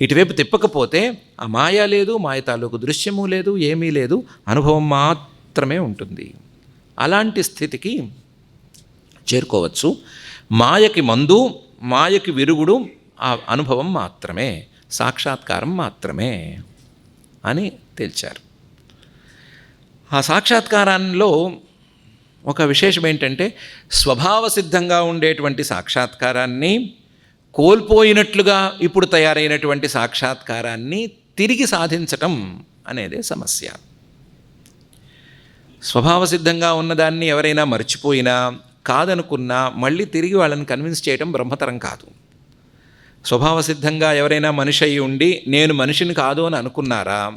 ఇటువైపు తిప్పకపోతే ఆ మాయ లేదు మాయ తాలూకు దృశ్యము లేదు ఏమీ లేదు అనుభవం మాత్రమే ఉంటుంది. అలాంటి స్థితికి చేరుకోవచ్చు. మాయకి మందు మాయకి విరుగుడు ఆ అనుభవం మాత్రమే సాక్షాత్కారం మాత్రమే అని తేల్చారు. ఆ సాక్షాత్కారంలో ఒక విశేషం ఏంటంటే స్వభావ సిద్ధంగా ఉండేటువంటి సాక్షాత్కారాన్ని కోల్పోయినట్లుగా ఇప్పుడు తయారైనటువంటి సాక్షాత్కారాన్ని తిరిగి సాధించటం అనేదే సమస్య. స్వభావ సిద్ధంగా ఉన్నదాన్ని ఎవరైనా మర్చిపోయినా కాదనుకున్నా మళ్ళీ తిరిగి వాళ్ళని కన్విన్స్ చేయటం బ్రహ్మతరం కాదు. స్వభావ సిద్ధంగా ఎవరైనా మనిషి అయి ఉండి నేను మనిషిని కాదు అని అనుకున్నారా?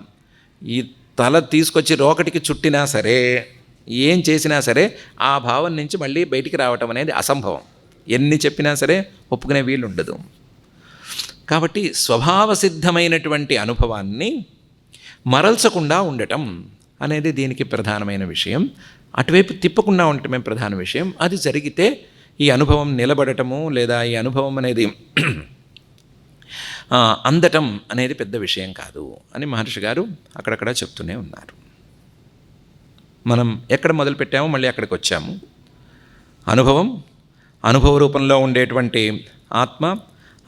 ఈ తల తీసుకొచ్చి రోకటికి చుట్టినా సరే ఏం చేసినా సరే ఆ భావం నుంచి మళ్ళీ బయటికి రావటం అనేది అసంభవం. ఎన్ని చెప్పినా సరే ఒప్పుకునే వీలు ఉండదు కాబట్టి స్వభావ సిద్ధమైనటువంటి అనుభవాన్ని మరల్చకుండా ఉండటం అనేది దీనికి ప్రధానమైన విషయం. అటువైపు తిప్పకుండా ఉండటమే ప్రధాన విషయం. అది జరిగితే ఈ అనుభవం నిలబడటము లేదా ఈ అనుభవం అనేది అందటం అనేది పెద్ద విషయం కాదు అని మహర్షి గారు అక్కడక్కడ చెప్తూనే ఉన్నారు. మనం ఎక్కడ మొదలుపెట్టామో మళ్ళీ అక్కడికి వచ్చాము. అనుభవం అనుభవ రూపంలో ఉండేటువంటి ఆత్మ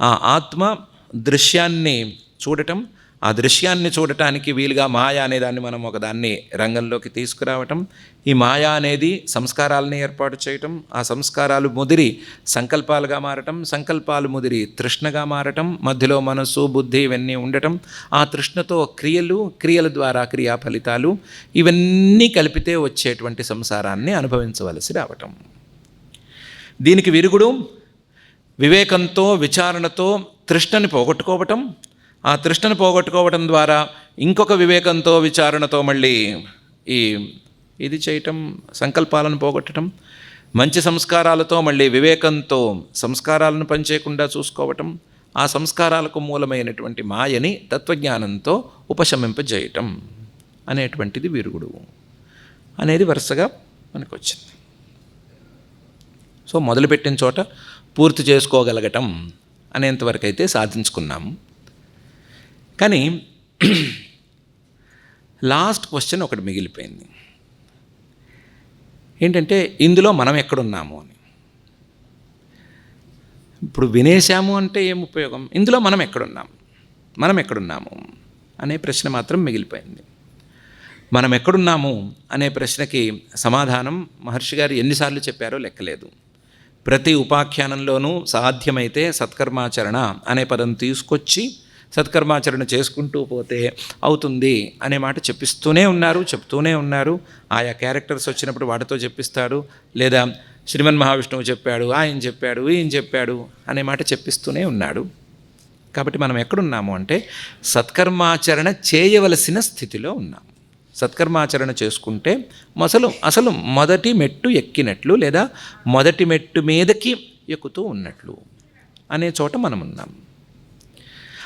ఆ ఆత్మ దృశ్యాన్ని చూడటం ఆ దృశ్యాన్ని చూడటానికి వీలుగా మాయ అనే దాన్ని మనం ఒకదాన్ని రంగంలోకి తీసుకురావటం ఈ మాయ అనేది సంస్కారాలని ఏర్పాటు చేయటం ఆ సంస్కారాలు ముదిరి సంకల్పాలుగా మారటం సంకల్పాలు ముదిరి తృష్ణగా మారటం మధ్యలో మనస్సు బుద్ధి ఇవన్నీ ఉండటం ఆ తృష్ణతో క్రియలు క్రియల ద్వారా క్రియా ఫలితాలు ఇవన్నీ కలిపితే వచ్చేటువంటి సంసారాన్ని అనుభవించవలసి రావటం. దీనికి విరుగుడు వివేకంతో విచారణతో తృష్ణని పోగొట్టుకోవటం. ఆ తృష్ణను పోగొట్టుకోవటం ద్వారా ఇంకొక వివేకంతో విచారణతో మళ్ళీ ఈ ఇది చేయటం సంకల్పాలను పోగొట్టడం మంచి సంస్కారాలతో మళ్ళీ వివేకంతో సంస్కారాలను పనిచేయకుండా చూసుకోవటం ఆ సంస్కారాలకు మూలమైనటువంటి మాయని తత్వజ్ఞానంతో ఉపశమింపజేయటం అనేటువంటిది విరుగుడు అనేది వరుసగా మనకు వచ్చింది సో మొదలుపెట్టిన చోట పూర్తి చేసుకోగలగటం అనేంతవరకు అయితే సాధించుకున్నాము. కానీ లాస్ట్ క్వశ్చన్ ఒకటి మిగిలిపోయింది. ఏంటంటే ఇందులో మనం ఎక్కడున్నాము అని. ఇప్పుడు వినేశాము అంటే ఏం ఉపయోగం? ఇందులో మనం ఎక్కడున్నాం? మనం ఎక్కడున్నాము అనే ప్రశ్న మాత్రం మిగిలిపోయింది. మనం ఎక్కడున్నాము అనే ప్రశ్నకి సమాధానం మహర్షి గారు ఎన్నిసార్లు చెప్పారో లెక్కలేదు. ప్రతి ఉపాఖ్యానంలోనూ సాధ్యమైతే సత్కర్మాచరణ అనే పదం తీసుకొచ్చి సత్కర్మాచరణ చేసుకుంటూ పోతే అవుతుంది అనే మాట చెప్పిస్తూనే ఉన్నారు చెప్తూనే ఉన్నారు. ఆయా క్యారెక్టర్స్ వచ్చినప్పుడు వాటితో చెప్పిస్తాడు. లేదా శ్రీమన్ మహావిష్ణువు చెప్పాడు ఆయన చెప్పాడు ఈయన చెప్పాడు అనే మాట చెప్పిస్తూనే ఉన్నాడు. కాబట్టి మనం ఎక్కడున్నాము అంటే సత్కర్మాచరణ చేయవలసిన స్థితిలో ఉన్నాం సత్కర్మాచరణ చేసుకుంటే అసలు అసలు మొదటి మెట్టు ఎక్కినట్లు లేదా మొదటి మెట్టు మీదకి ఎక్కుతూ ఉన్నట్లు అనే చోట మనం ఉన్నాం.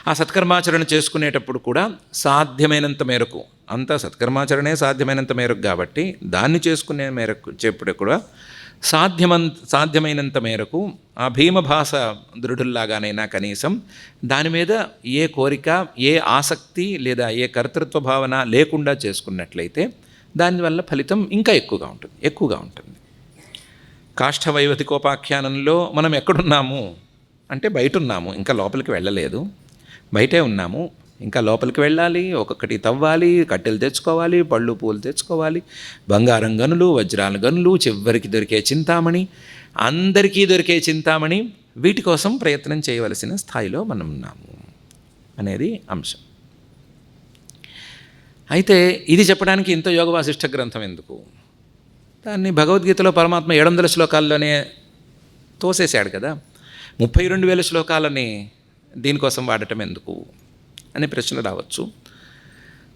ఆ సత్కర్మాచరణ చేసుకునేటప్పుడు కూడా సాధ్యమైనంత మేరకు అంతా సత్కర్మాచరణే సాధ్యమైనంత మేరకు కాబట్టి దాన్ని చేసుకునే మేరకు చెప్పుడు కూడా సాధ్యమం సాధ్యమైనంత మేరకు ఆ భీమభాష దృఢుల్లాగానైనా కనీసం దాని మీద ఏ కోరిక ఏ ఆసక్తి లేదా ఏ కర్తృత్వ భావన లేకుండా చేసుకున్నట్లయితే దానివల్ల ఫలితం ఇంకా ఎక్కువగా ఉంటుంది ఎక్కువగా ఉంటుంది. కాష్ఠవైవతికోపాఖ్యానంలో మనం ఎక్కడున్నాము? అంటే బయట ఉన్నాము ఇంకా లోపలికి వెళ్ళలేదు. బయటే ఉన్నాము. ఇంకా లోపలికి వెళ్ళాలి ఒక్కొక్కటి తవ్వాలి కట్టెలు తెచ్చుకోవాలి పళ్ళు పూలు తెచ్చుకోవాలి బంగారం గనులు వజ్రాల గనులు చివరికి దొరికే చింతామణి అందరికీ దొరికే చింతామణి వీటి కోసం ప్రయత్నం చేయవలసిన స్థాయిలో మనం ఉన్నాము అనేది అంశం. అయితే ఇది చెప్పడానికి ఇంత యోగ వాసిష్ఠ గ్రంథం ఎందుకు? దాన్ని భగవద్గీతలో పరమాత్మ ఏడు వందల శ్లోకాల్లోనే తోసేశాడు కదా. ముప్పై రెండు వేల శ్లోకాలని దీనికోసం వాడటం ఎందుకు? అనే ప్రశ్న రావచ్చు.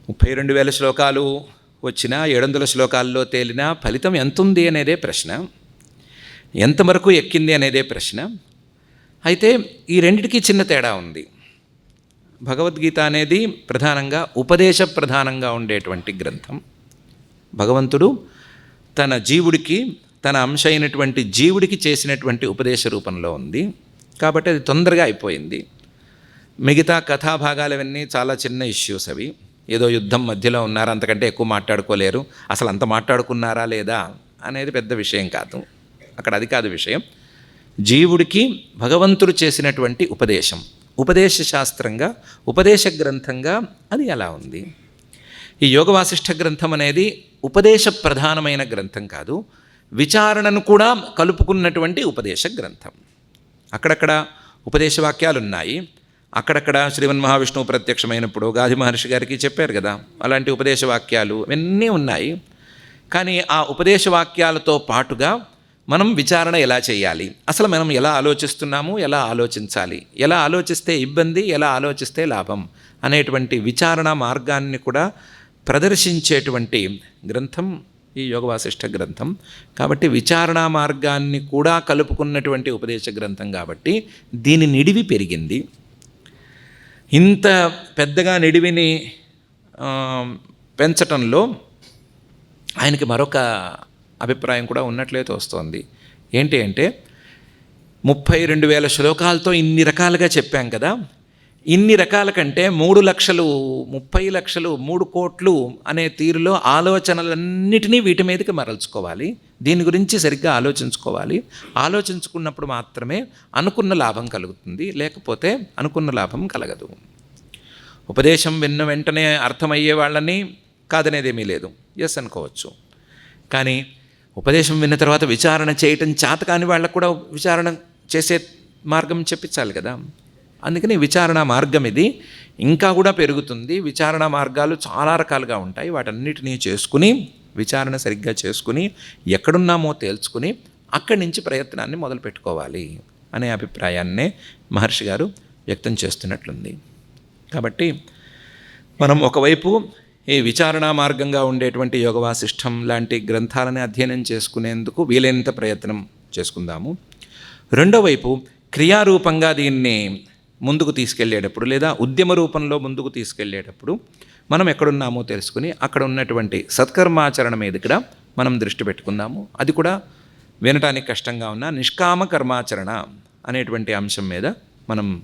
ముప్పై రెండు వేల శ్లోకాలు వచ్చినా ఏడు వందల శ్లోకాల్లో తేలినా ఫలితం ఎంత ఉంది అనేదే ప్రశ్న. ఎంతవరకు ఎక్కింది అనేదే ప్రశ్న. అయితే ఈ రెండిటికి చిన్న తేడా ఉంది. భగవద్గీత అనేది ప్రధానంగా ఉపదేశ ప్రధానంగా ఉండేటువంటి గ్రంథం. భగవంతుడు తన జీవుడికి తన అంశ అయినటువంటి జీవుడికి చేసినటువంటి ఉపదేశ రూపంలో ఉంది. కాబట్టి అది తొందరగా అయిపోయింది. మిగతా కథాభాగాలు అవన్నీ చాలా చిన్న ఇష్యూస్ అవి. ఏదో యుద్ధం మధ్యలో ఉన్నారు అంతకంటే ఎక్కువ మాట్లాడుకోలేరు. అసలు అంత మాట్లాడుకున్నారా లేదా అనేది పెద్ద విషయం కాదు. అక్కడ అది కాదు విషయం. జీవుడికి భగవంతుడు చేసినటువంటి ఉపదేశం. ఉపదేశ శాస్త్రంగా ఉపదేశ గ్రంథంగా అది ఎలా ఉంది. ఈ యోగ వాసిష్ఠ గ్రంథం అనేది ఉపదేశ ప్రధానమైన గ్రంథం కాదు. విచారణను కూడా కలుపుకున్నటువంటి ఉపదేశ గ్రంథం. అక్కడక్కడ ఉపదేశవాక్యాలు ఉన్నాయి అక్కడక్కడ శ్రీమన్ మహావిష్ణువు ప్రత్యక్షమైనప్పుడు గాది మహర్షి గారికి చెప్పారు కదా అలాంటి ఉపదేశ వాక్యాలు ఇవన్నీ ఉన్నాయి. కానీ ఆ ఉపదేశ వాక్యాలతో పాటుగా మనం విచారణ ఎలా చేయాలి? అసలు మనం ఎలా ఆలోచిస్తున్నాము? ఎలా ఆలోచించాలి? ఎలా ఆలోచిస్తే ఇబ్బంది? ఎలా ఆలోచిస్తే లాభం? అనేటువంటి విచారణ మార్గాన్ని కూడా ప్రదర్శించేటువంటి గ్రంథం ఈ యోగవాసిష్ట గ్రంథం. కాబట్టి విచారణ మార్గాన్ని కూడా కలుపుకున్నటువంటి ఉపదేశ గ్రంథం కాబట్టి దీని నిడివి పెరిగింది. ఇంత పెద్దగా నిడివిని పెంచటంలో ఆయనకి మరొక అభిప్రాయం కూడా ఉన్నట్లే తోస్తోంది ఏంటి అంటే ముప్పై రెండు వేల శ్లోకాలతో ఇన్ని రకాలుగా చెప్పాం కదా. ఇన్ని రకాల కంటే మూడు లక్షలు ముప్పై లక్షలు మూడు కోట్లు అనే తీరులో ఆలోచనలన్నిటినీ వీటి మీదకి మరల్చుకోవాలి. దీని గురించి సరిగ్గా ఆలోచించుకోవాలి. ఆలోచించుకున్నప్పుడు మాత్రమే అనుకున్న లాభం కలుగుతుంది. లేకపోతే అనుకున్న లాభం కలగదు. ఉపదేశం విన్న వెంటనే అర్థమయ్యే వాళ్ళని కాదనేదేమీ లేదు. ఎస్ అనుకోవచ్చు. కానీ ఉపదేశం విన్న తర్వాత విచారణ చేయటం చేత కాని వాళ్ళకు కూడా విచారణ చేసే మార్గం చెప్పించాలి కదా. అందుకని విచారణ మార్గం ఇది. ఇంకా కూడా పెరుగుతుంది. విచారణ మార్గాలు చాలా రకాలుగా ఉంటాయి. వాటన్నిటినీ చేసుకుని విచారణ సరిగ్గా చేసుకుని ఎక్కడున్నామో తేల్చుకుని అక్కడి నుంచి ప్రయత్నాన్ని మొదలు పెట్టుకోవాలి అనే అభిప్రాయాన్నే మహర్షి గారు వ్యక్తం చేస్తున్నట్లుంది. కాబట్టి మనం ఒకవైపు ఈ విచారణ మార్గంగా ఉండేటువంటి యోగవాసిష్టం లాంటి గ్రంథాలని అధ్యయనం చేసుకునేందుకు వీలైనంత ప్రయత్నం చేసుకుందాము. రెండో వైపు క్రియారూపంగా దీన్ని ముందుకు తీసుకెళ్ళేటప్పుడు లేదా ఉద్యమ రూపంలో ముందుకు తీసుకెళ్ళేటప్పుడు మనం ఎక్కడున్నామో తెలుసుకుని అక్కడ ఉన్నటువంటి సత్కర్మాచరణ మీద కూడా మనం దృష్టి పెట్టుకుందాము. అది కూడా వినటానికి కష్టంగా ఉన్న నిష్కామ కర్మాచరణ అనేటువంటి అంశం మీద మనం